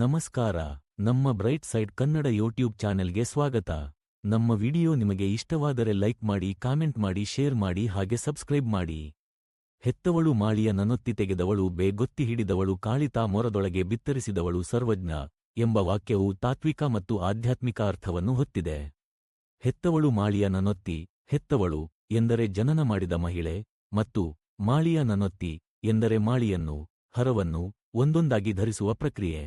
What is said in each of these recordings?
ನಮಸ್ಕಾರ, ನಮ್ಮ bright side Kannada YouTube ಚಾನೆಲ್ಗೆ ಸ್ವಾಗತ. ನಮ್ಮ ವಿಡಿಯೋ ನಿಮಗೆ ಇಷ್ಟವಾದರೆ ಲೈಕ್ ಮಾಡಿ, ಕಾಮೆಂಟ್ ಮಾಡಿ, ಶೇರ್ ಮಾಡಿ ಹಾಗೆ ಸಬ್ಸ್ಕ್ರೈಬ್ ಮಾಡಿ. ಹೆತ್ತವಳು ಮಾಳಿಯ ನನೊತ್ತಿ ತೆಗೆದವಳು, ಬೇಗೊತ್ತಿ ಹಿಡಿದವಳು, ಕಾಳಿತಾ ಮೊರದೊಳಗೆ ಬಿತ್ತರಿಸಿದವಳು ಸರ್ವಜ್ಞ ಎಂಬ ವಾಕ್ಯವು ತಾತ್ವಿಕ ಮತ್ತು ಆಧ್ಯಾತ್ಮಿಕ ಅರ್ಥವನ್ನು ಹೊತ್ತಿದೆ. ಹೆತ್ತವಳು ಮಾಳಿಯ ನನೊತ್ತಿ ಹೆತ್ತವಳು ಎಂದರೆ ಜನನ ಮಾಡಿದ ಮಹಿಳೆ ಮತ್ತು ಮಾಳಿಯ ನನೊತ್ತಿ ಎಂದರೆ ಮಾಳಿಯನ್ನು, ಹರವನ್ನು, ಒಂದೊಂದಾಗಿ ಧರಿಸುವ ಪ್ರಕ್ರಿಯೆ.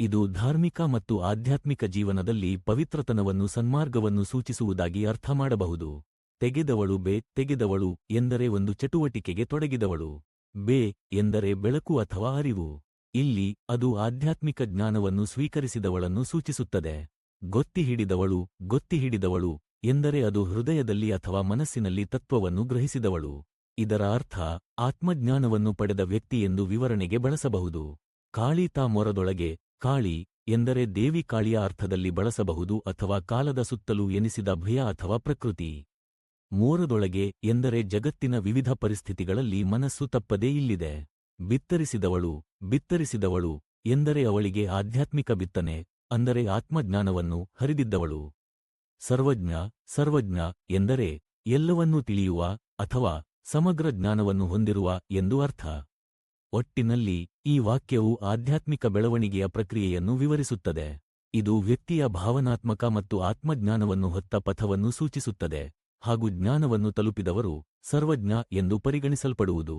ಇದು ಧಾರ್ಮಿಕ ಮತ್ತು ಆಧ್ಯಾತ್ಮಿಕ ಜೀವನದಲ್ಲಿ ಪವಿತ್ರತನವನ್ನು ಸನ್ಮಾರ್ಗವನ್ನು ಸೂಚಿಸುವುದಾಗಿ ಅರ್ಥ ಮಾಡಬಹುದು. ತೆಗೆದವಳು ಬೇ, ತೆಗೆದವಳು ಎಂದರೆ ಒಂದು ಚಟುವಟಿಕೆಗೆ ತೊಡಗಿದವಳು. ಬೇ ಎಂದರೆ ಬೆಳಕು ಅಥವಾ ಅರಿವು. ಇಲ್ಲಿ ಅದು ಆಧ್ಯಾತ್ಮಿಕ ಜ್ಞಾನವನ್ನು ಸ್ವೀಕರಿಸಿದವಳನ್ನು ಸೂಚಿಸುತ್ತದೆ. ಗೊತ್ತಿ ಹಿಡಿದವಳು ಗೊತ್ತಿ ಹಿಡಿದವಳು ಎಂದರೆ ಅದು ಹೃದಯದಲ್ಲಿ ಅಥವಾ ಮನಸ್ಸಿನಲ್ಲಿ ತತ್ವವನ್ನು ಗ್ರಹಿಸಿದವಳು. ಇದರ ಅರ್ಥ, ಆತ್ಮಜ್ಞಾನವನ್ನು ಪಡೆದ ವ್ಯಕ್ತಿ ಎಂದು ವಿವರಣೆಗೆ ಬಳಸಬಹುದು. ಕಾಳಿತಾ ಮೊರದೊಳಗೆ ಕಾಳಿ ಎಂದರೆ ದೇವಿ ಕಾಳಿಯ ಅರ್ಥದಲ್ಲಿ ಬಳಸಬಹುದು ಅಥವಾ ಕಾಲದ ಸುತ್ತಲೂ ಎನಿಸಿದ ಭಯ ಅಥವಾ ಪ್ರಕೃತಿ. ಮೋರದೊಳಗೆ ಎಂದರೆ ಜಗತ್ತಿನ ವಿವಿಧ ಪರಿಸ್ಥಿತಿಗಳಲ್ಲಿ ಮನಸ್ಸು ತಪ್ಪದೇ ಇಲ್ಲಿದೆ. ಬಿತ್ತರಿಸಿದವಳು ಬಿತ್ತರಿಸಿದವಳು ಎಂದರೆ ಅವಳಿಗೆ ಆಧ್ಯಾತ್ಮಿಕ ಬಿತ್ತನೆ, ಅಂದರೆ ಆತ್ಮಜ್ಞಾನವನ್ನು ಹರಿದಿದ್ದವಳು. ಸರ್ವಜ್ಞ ಸರ್ವಜ್ಞ ಎಂದರೆ ಎಲ್ಲವನ್ನೂ ತಿಳಿಯುವ ಅಥವಾ ಸಮಗ್ರ ಜ್ಞಾನವನ್ನು ಹೊಂದಿರುವ ಎಂದು ಅರ್ಥ. ಒಟ್ಟಿನಲ್ಲಿ ಈ ವಾಕ್ಯವು ಆಧ್ಯಾತ್ಮಿಕ ಬೆಳವಣಿಗೆಯ ಪ್ರಕ್ರಿಯೆಯನ್ನು ವಿವರಿಸುತ್ತದೆ. ಇದು ವ್ಯಕ್ತಿಯ ಭಾವನಾತ್ಮಕ ಮತ್ತು ಆತ್ಮಜ್ಞಾನವನ್ನು ಹೊತ್ತ ಪಥವನ್ನು ಸೂಚಿಸುತ್ತದೆ ಹಾಗೂ ಜ್ಞಾನವನ್ನು ತಲುಪಿದವರು ಸರ್ವಜ್ಞ ಎಂದು ಪರಿಗಣಿಸಲ್ಪಡುವುದು.